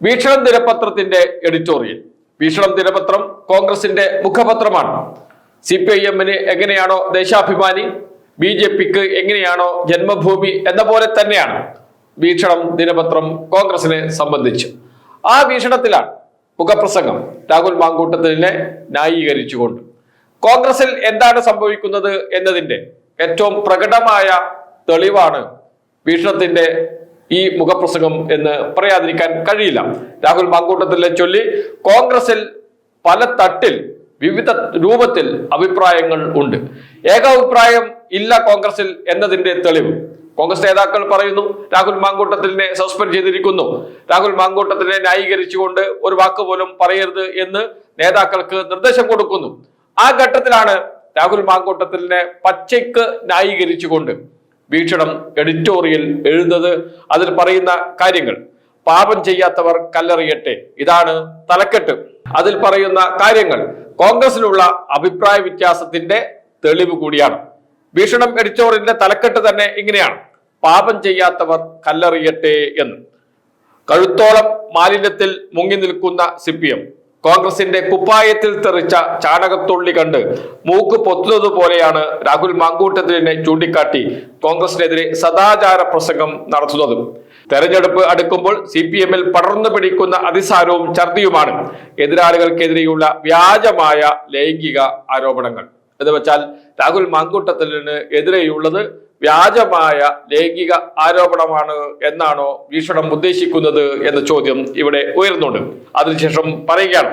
വീക്ഷണം ദിനപത്രത്തിന്റെ എഡിറ്റോറിയൽ. വീക്ഷണം ദിനപത്രം കോൺഗ്രസിന്റെ മുഖപത്രമാണ്. സി പി ഐ എമ്മിന് എങ്ങനെയാണോ ദേശാഭിമാനി ബി ജെ പിക്ക് എങ്ങനെയാണോ ജന്മഭൂമി എന്ന പോലെ തന്നെയാണ് വീക്ഷണം ദിനപത്രം കോൺഗ്രസിനെ സംബന്ധിച്ച്. ആ വീക്ഷണത്തിലാണ് മുഖപ്രസംഗം രാഹുൽ മാങ്കൂട്ടത്തിനെ ന്യായീകരിച്ചുകൊണ്ട്. കോൺഗ്രസിൽ എന്താണ് സംഭവിക്കുന്നത് എന്നതിന്റെ ഏറ്റവും പ്രകടമായ തെളിവാണ് വീക്ഷണത്തിന്റെ ഈ മുഖപ്രസംഗം എന്ന് പറയാതിരിക്കാൻ കഴിയില്ല. രാഹുൽ മാങ്കൂട്ടത്തിലെ ചൊല്ലി കോൺഗ്രസിൽ പല തട്ടിൽ വിവിധ രൂപത്തിൽ അഭിപ്രായങ്ങൾ ഉണ്ട്. ഏകാഭിപ്രായം ഇല്ല കോൺഗ്രസിൽ എന്നതിന്റെ തെളിവ്. കോൺഗ്രസ് നേതാക്കൾ പറയുന്നു രാഹുൽ മാങ്കൂട്ടത്തിനെ സസ്പെൻഡ് ചെയ്തിരിക്കുന്നു. രാഹുൽ മാങ്കൂട്ടത്തിനെ ന്യായീകരിച്ചുകൊണ്ട് ഒരു വാക്ക് പോലും പറയരുത് എന്ന് നേതാക്കൾക്ക് നിർദ്ദേശം കൊടുക്കുന്നു. ആ ഘട്ടത്തിലാണ് രാഹുൽ മാങ്കൂട്ടത്തിനെ പച്ചയ്ക്ക് ന്യായീകരിച്ചുകൊണ്ട് വീക്ഷണം എഡിറ്റോറിയൽ എഴുതുന്നത് അതിൽ പറയുന്ന കാര്യങ്ങൾ. പാപം ചെയ്യാത്തവർ കല്ലെറിയട്ടെ. ഇതാണ് തലക്കെട്ട്. അതിൽ പറയുന്ന കാര്യങ്ങൾ. കോൺഗ്രസിനുള്ള അഭിപ്രായ വ്യത്യാസത്തിന്റെ തെളിവ് കൂടിയാണ്. ഭീഷണം എഡിറ്റോറിയലിന്റെ തലക്കെട്ട് തന്നെ ഇങ്ങനെയാണ്. പാപം ചെയ്യാത്തവർ കല്ലെറിയട്ടെ എന്ന്. കഴുത്തോളം മാലിന്യത്തിൽ മുങ്ങി നിൽക്കുന്ന സി പി എം. കോൺഗ്രസിന്റെ കുപ്പായത്തിൽ തെറിച്ച ചാണകത്തുള്ളി കണ്ട് മൂക്ക് പൊത്തുന്നത് പോലെയാണ് രാഹുൽ മാങ്കൂട്ടത്തിനെ ചൂണ്ടിക്കാട്ടി കോൺഗ്രസിനെതിരെ സദാചാര പ്രസംഗം നടത്തുന്നത്. തെരഞ്ഞെടുപ്പ് അടുക്കുമ്പോൾ സി പി എമ്മിൽ പടർന്നു പിടിക്കുന്ന അതിസാരവും ഛർദിയുമാണ്. എതിരാളികൾക്കെതിരെയുള്ള വ്യാജമായ ലൈംഗിക ആരോപണങ്ങൾ. എന്ന് വെച്ചാൽ രാഹുൽ മാങ്കൂട്ടത്തിന് എതിരെയുള്ളത് വ്യാജമായ ലൈംഗിക ആരോപണമാണ് എന്നാണോ വീക്ഷണം ഉദ്ദേശിക്കുന്നത് എന്ന ചോദ്യം ഇവിടെ ഉയർന്നുണ്ട് അതിനുശേഷം പറയുകയാണ്.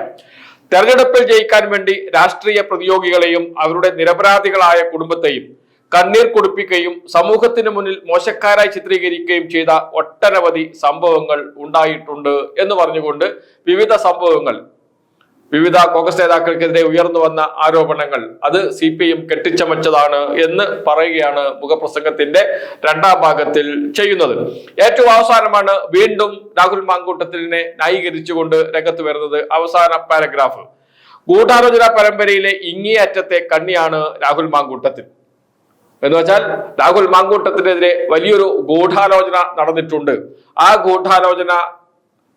തെരഞ്ഞെടുപ്പിൽ ജയിക്കാൻ വേണ്ടി രാഷ്ട്രീയ പ്രതിയോഗികളെയും അവരുടെ നിരപരാധികളായ കുടുംബത്തെയും കണ്ണീർ കുടിപ്പിക്കുകയും സമൂഹത്തിന് മുന്നിൽ മോശക്കാരായി ചിത്രീകരിക്കുകയും ചെയ്ത ഒട്ടനവധി സംഭവങ്ങൾ ഉണ്ടായിട്ടുണ്ട് എന്ന് പറഞ്ഞുകൊണ്ട് വിവിധ സംഭവങ്ങൾ വിവിധ കോൺഗ്രസ് നേതാക്കൾക്കെതിരെ ഉയർന്നു വന്ന ആരോപണങ്ങൾ. അത് സി പി എം കെട്ടിച്ചമച്ചതാണ് എന്ന് പറയുകയാണ് മുഖപ്രസംഗത്തിന്റെ രണ്ടാം ഭാഗത്തിൽ ചെയ്യുന്നത്. ഏറ്റവും അവസാനമാണ് വീണ്ടും രാഹുൽ മാങ്കൂട്ടത്തിനെ ന്യായീകരിച്ചുകൊണ്ട് രംഗത്ത് വരുന്നത്. അവസാന പാരഗ്രാഫ്. ഗൂഢാലോചന പരമ്പരയിലെ ഇങ്ങിയറ്റത്തെ കണ്ണിയാണ് രാഹുൽ മാങ്കൂട്ടത്തിൽ. എന്ന് വെച്ചാൽ രാഹുൽ മാങ്കൂട്ടത്തിനെതിരെ വലിയൊരു ഗൂഢാലോചന നടന്നിട്ടുണ്ട്. ആ ഗൂഢാലോചന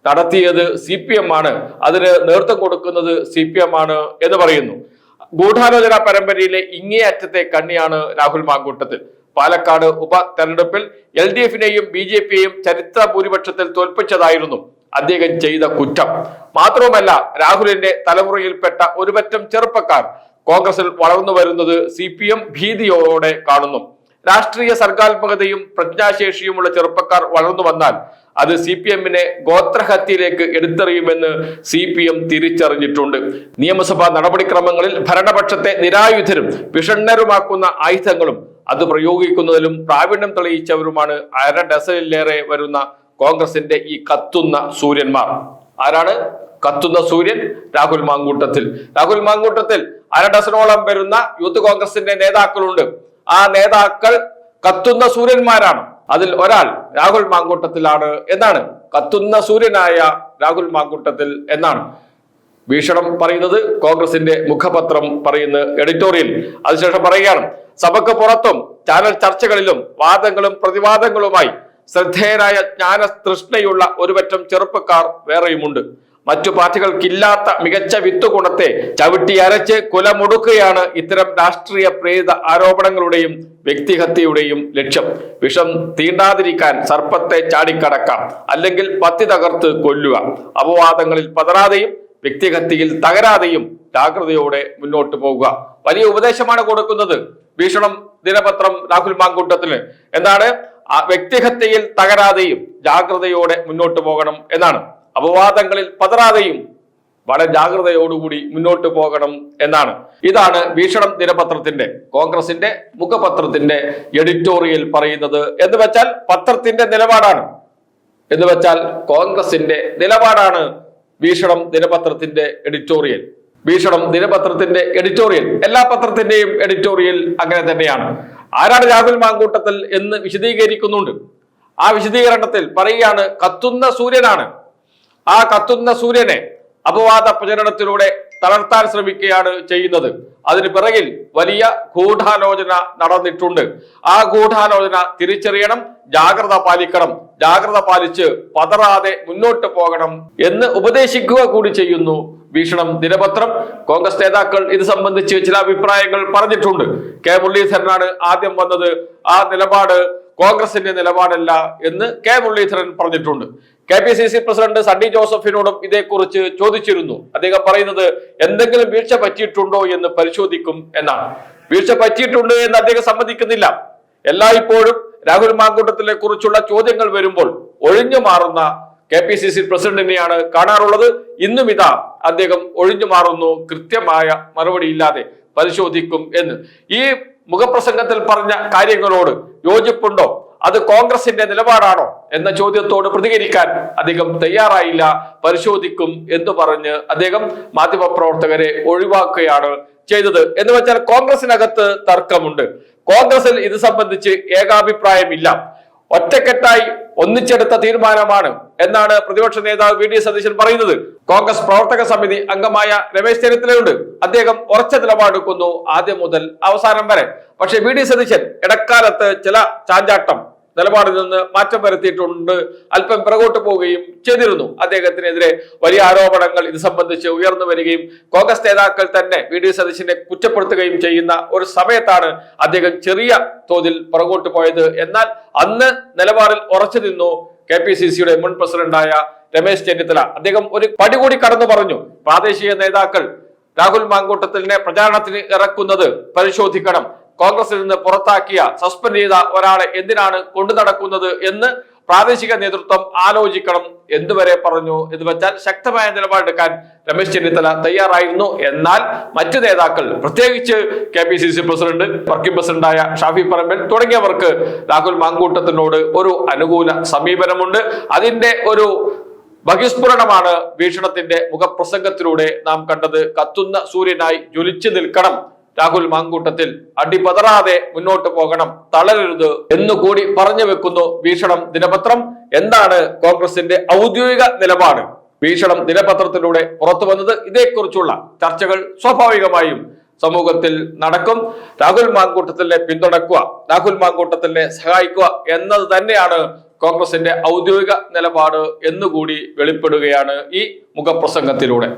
നടത്തിയത് സി പി എം ആണ്. അതിന് നേതൃത്വം കൊടുക്കുന്നത് സി പി എം ആണ് എന്ന് പറയുന്നു. ഗൂഢാലോചന പരമ്പരയിലെ ഇങ്ങേയറ്റത്തെ കണ്ണിയാണ് രാഹുൽ മാങ്കൂട്ടത്തിൽ. പാലക്കാട് ഉപ തെരഞ്ഞെടുപ്പിൽ എൽ ഡി എഫിനെയും ബി ജെ പിയെയും ചരിത്ര ഭൂരിപക്ഷത്തിൽ തോൽപ്പിച്ചതായിരുന്നു അദ്ദേഹം ചെയ്ത കുറ്റം. മാത്രവുമല്ല രാഹുലിന്റെ തലമുറയിൽപ്പെട്ട ഒരുപറ്റം ചെറുപ്പക്കാർ കോൺഗ്രസിൽ വളർന്നു വരുന്നത് സി പി എം ഭീതിയോടെ കാണുന്നു. രാഷ്ട്രീയ സർഗാത്മകതയും പ്രജ്ഞാശേഷിയുമുള്ള ചെറുപ്പക്കാർ വളർന്നു വന്നാൽ അത് സി പി എമ്മിനെ ഗോത്രഹത്യയിലേക്ക് എടുത്തെറിയുമെന്ന് സി പി എം തിരിച്ചറിഞ്ഞിട്ടുണ്ട്. നിയമസഭാ നടപടിക്രമങ്ങളിൽ ഭരണപക്ഷത്തെ നിരായുധരും വിഷണ്ണരുമാക്കുന്ന ആയുധങ്ങളും അത് പ്രയോഗിക്കുന്നതിലും പ്രാവീണ്യം തെളിയിച്ചവരുമാണ് അര ഡസനിലേറെ വരുന്ന കോൺഗ്രസിന്റെ ഈ കത്തുന്ന സൂര്യന്മാർ. ആരാണ്? കത്തുന്ന സൂര്യൻ രാഹുൽ മാങ്കൂട്ടത്തിൽ. രാഹുൽ മാങ്കൂട്ടത്തിൽ അര ഡസനോളം വരുന്ന യൂത്ത് കോൺഗ്രസിന്റെ നേതാക്കളുണ്ട്. ആ നേതാക്കൾ കത്തുന്ന സൂര്യന്മാരാണ്. അതിൽ ഒരാൾ രാഹുൽ മാങ്കൂട്ടത്തിലാണ് എന്നാണ്. കത്തുന്ന സൂര്യനായ രാഹുൽ മാങ്കൂട്ടത്തിൽ എന്നാണ്. ഭീഷണം പറയുന്നത് കോൺഗ്രസിന്റെ മുഖപത്രം പറയുന്ന എഡിറ്റോറിയൽ. അതിനുശേഷം പറയുകയാണ് സഭയ്ക്ക് പുറത്തും ചാനൽ ചർച്ചകളിലും വാദങ്ങളും പ്രതിവാദങ്ങളുമായി ശ്രദ്ധേയരായ ജ്ഞാന തൃഷ്ണയുള്ള ഒരുപറ്റം ചെറുപ്പക്കാർ വേറെയുമുണ്ട്. മറ്റു പാർട്ടികൾക്കില്ലാത്ത മികച്ച വിത്തുഗുണത്തെ ചവിട്ടി അരച്ച് കുലമുടുക്കുകയാണ് ഇത്തരം രാഷ്ട്രീയ പ്രേരിത ആരോപണങ്ങളുടെയും വ്യക്തിഹത്യയുടെയും ലക്ഷ്യം. വിഷം തീണ്ടാതിരിക്കാൻ സർപ്പത്തെ ചാടിക്കടക്കാം അല്ലെങ്കിൽ പത്തി തകർത്ത് കൊല്ലുക. അപവാദങ്ങളിൽ പതറാതെയും വ്യക്തിഹത്യയിൽ തകരാതെയും ജാഗ്രതയോടെ മുന്നോട്ട് പോവുക വലിയ ഉപദേശമാണ് കൊടുക്കുന്നത്. ഭീഷണം ദിനപത്രം രാഹുൽ മാങ്കൂട്ടത്തിന്. എന്താണ്? വ്യക്തിഹത്യയിൽ തകരാതെയും ജാഗ്രതയോടെ മുന്നോട്ട് പോകണം എന്നാണ്. അപവാദങ്ങളിൽ പതറാതെയും വളരെ ജാഗ്രതയോടുകൂടി മുന്നോട്ട് പോകണം എന്നാണ്. ഇതാണ് ഭീഷണം ദിനപത്രത്തിന്റെ കോൺഗ്രസിന്റെ മുഖപത്രത്തിന്റെ എഡിറ്റോറിയൽ പറയുന്നത്. എന്ന് വെച്ചാൽ പത്രത്തിന്റെ നിലപാടാണ്. എന്ന് വെച്ചാൽ കോൺഗ്രസിന്റെ നിലപാടാണ് ഭീഷണം ദിനപത്രത്തിന്റെ എഡിറ്റോറിയൽ. ഭീഷണം ദിനപത്രത്തിന്റെ എഡിറ്റോറിയൽ എല്ലാ പത്രത്തിന്റെയും എഡിറ്റോറിയൽ അങ്ങനെ തന്നെയാണ്. ആരാണ് രാഹുൽ മാങ്കൂട്ടത്തിൽ എന്ന് വിശദീകരിക്കുന്നുണ്ട്. ആ വിശദീകരണത്തിൽ പറയുകയാണ് കത്തുന്ന സൂര്യനാണ്. ആ കത്തുന്ന സൂര്യനെ അപവാദ പ്രചരണത്തിലൂടെ തളർത്താൻ ശ്രമിക്കുകയാണ് ചെയ്യുന്നത്. അതിന് പിറകിൽ വലിയ ഗൂഢാലോചന നടന്നിട്ടുണ്ട്. ആ ഗൂഢാലോചന തിരിച്ചറിയണം ജാഗ്രത പാലിക്കണം ജാഗ്രത പാലിച്ച് പതറാതെ മുന്നോട്ട് പോകണം എന്ന് ഉപദേശിക്കുക കൂടി ചെയ്യുന്നു വീക്ഷണം ദിനപത്രം. കോൺഗ്രസ് നേതാക്കൾ ഇത് സംബന്ധിച്ച് ചില അഭിപ്രായങ്ങൾ പറഞ്ഞിട്ടുണ്ട്. കെ മുരളീധരനാണ് ആദ്യം വന്നത്. ആ നിലപാട് കോൺഗ്രസിന്റെ നിലപാടല്ല എന്ന് കെ മുരളീധരൻ പറഞ്ഞിട്ടുണ്ട്. K P C C president Sunny ജോസഫിനോടും ഇതേക്കുറിച്ച് ചോദിച്ചിരുന്നു. അദ്ദേഹം പറയുന്നത് എന്തെങ്കിലും വീഴ്ച പറ്റിയിട്ടുണ്ടോ എന്ന് പരിശോധിക്കും എന്നാണ്. വീഴ്ച പറ്റിയിട്ടുണ്ട് എന്ന് അദ്ദേഹം സമ്മതിക്കുന്നില്ല. എല്ലായ്പ്പോഴും രാഹുൽ മാങ്കൂട്ടത്തിനെ കുറിച്ചുള്ള ചോദ്യങ്ങൾ വരുമ്പോൾ ഒഴിഞ്ഞു മാറുന്ന കെ പി സി സി പ്രസിഡന്റിനെയാണ് കാണാറുള്ളത്. ഇന്നും ഇതാ അദ്ദേഹം ഒഴിഞ്ഞു മാറുന്നു കൃത്യമായ മറുപടി ഇല്ലാതെ പരിശോധിക്കും എന്ന്. ഈ മുഖപ്രസംഗത്തിൽ പറഞ്ഞ കാര്യങ്ങളോട് യോജിപ്പുണ്ടോ? അത് കോൺഗ്രസിന്റെ നിലപാടാണോ എന്ന ചോദ്യത്തോട് പ്രതികരിക്കാൻ അദ്ദേഹം തയ്യാറായില്ല. പരിശോധിക്കും എന്ന് പറഞ്ഞ് അദ്ദേഹം മാധ്യമപ്രവർത്തകരെ ഒഴിവാക്കുകയാണ് ചെയ്തത്. എന്ന് വെച്ചാൽ കോൺഗ്രസിനകത്ത് തർക്കമുണ്ട്. കോൺഗ്രസിൽ ഇത് സംബന്ധിച്ച് ഏകാഭിപ്രായമില്ല. ഒറ്റക്കെട്ടായി ഒന്നിച്ചെടുത്ത തീരുമാനമാണ് എന്നാണ് പ്രതിപക്ഷ നേതാവ് വി ഡി സതീശൻ പറയുന്നത്. കോൺഗ്രസ് പ്രവർത്തക സമിതി അംഗമായ രമേശ് ചെന്നിത്തലയുണ്ട്. അദ്ദേഹം ഉറച്ച നിലപാടെടുക്കുന്നു ആദ്യം മുതൽ അവസാനം വരെ. പക്ഷേ വി ഡി സതീശൻ ഇടക്കാലത്ത് ചില ചാഞ്ചാട്ടം നിലപാടിൽ നിന്ന് മാറ്റം വരുത്തിയിട്ടുണ്ട്. അല്പം പിറകോട്ട് പോവുകയും ചെയ്തിരുന്നു. അദ്ദേഹത്തിനെതിരെ വലിയ ആരോപണങ്ങൾ ഇത് സംബന്ധിച്ച് ഉയർന്നു വരികയും കോൺഗ്രസ് നേതാക്കൾ തന്നെ വി ഡി സതീശനെ കുറ്റപ്പെടുത്തുകയും ചെയ്യുന്ന ഒരു സമയത്താണ് അദ്ദേഹം ചെറിയ തോതിൽ പുറകോട്ട് പോയത്. എന്നാൽ അന്ന് നിലപാടിൽ ഉറച്ചു നിന്നു കെ പി സി സിയുടെ മുൻ പ്രസിഡന്റായ രമേശ് ചെന്നിത്തല. അദ്ദേഹം ഒരു പടി കൂടി കടന്നു പറഞ്ഞു പ്രാദേശിക നേതാക്കൾ രാഹുൽ മാങ്കൂട്ടത്തിനെ പ്രചാരണത്തിന് ഇറക്കുന്നത് പരിശോധിക്കണം. കോൺഗ്രസിൽ നിന്ന് പുറത്താക്കിയ സസ്പെൻഡ് ചെയ്ത ഒരാളെ എന്തിനാണ് കൊണ്ടു നടക്കുന്നത് എന്ന് പ്രാദേശിക നേതൃത്വം ആലോചിക്കണം. എന്തുവരെ പറഞ്ഞു? എന്ന് വെച്ചാൽ ശക്തമായ നിലപാടെടുക്കാൻ രമേശ് ചെന്നിത്തല തയ്യാറായിരുന്നു. എന്നാൽ മറ്റു നേതാക്കൾ പ്രത്യേകിച്ച് K P C C president working പ്രസിഡന്റായ ഷാഫി പറമ്പൽ തുടങ്ങിയവർക്ക് രാഹുൽ മാങ്കൂട്ടത്തിനോട് ഒരു അനുകൂല സമീപനമുണ്ട്. അതിന്റെ ഒരു ബഹിസ്ഫുരണമാണ് ഭീഷണത്തിന്റെ മുഖപ്രസംഗത്തിലൂടെ നാം കണ്ടത്. കത്തുന്ന സൂര്യനായി ജ്വലിച്ചു നിൽക്കണം. രാഹുൽ മാങ്കൂട്ടത്തിൽ അടിപതറാതെ മുന്നോട്ട് പോകണം തളരരുത് എന്നുകൂടി പറഞ്ഞു വെക്കുന്നു ഭീഷണം ദിനപത്രം. എന്താണ് കോൺഗ്രസിന്റെ ഔദ്യോഗിക നിലപാട്? ഭീഷണം ദിനപത്രത്തിലൂടെ പുറത്തു വന്നത് ഇതേക്കുറിച്ചുള്ള ചർച്ചകൾ സ്വാഭാവികമായും സമൂഹത്തിൽ നടക്കും. രാഹുൽ മാങ്കൂട്ടത്തിനെ പിന്തുണക്കുക രാഹുൽ മാങ്കൂട്ടത്തിനെ സഹായിക്കുക എന്നത് തന്നെയാണ് കോൺഗ്രസിന്റെ ഔദ്യോഗിക നിലപാട് എന്നുകൂടി വെളിപ്പെടുകയാണ് ഈ മുഖപ്രസംഗത്തിലൂടെ.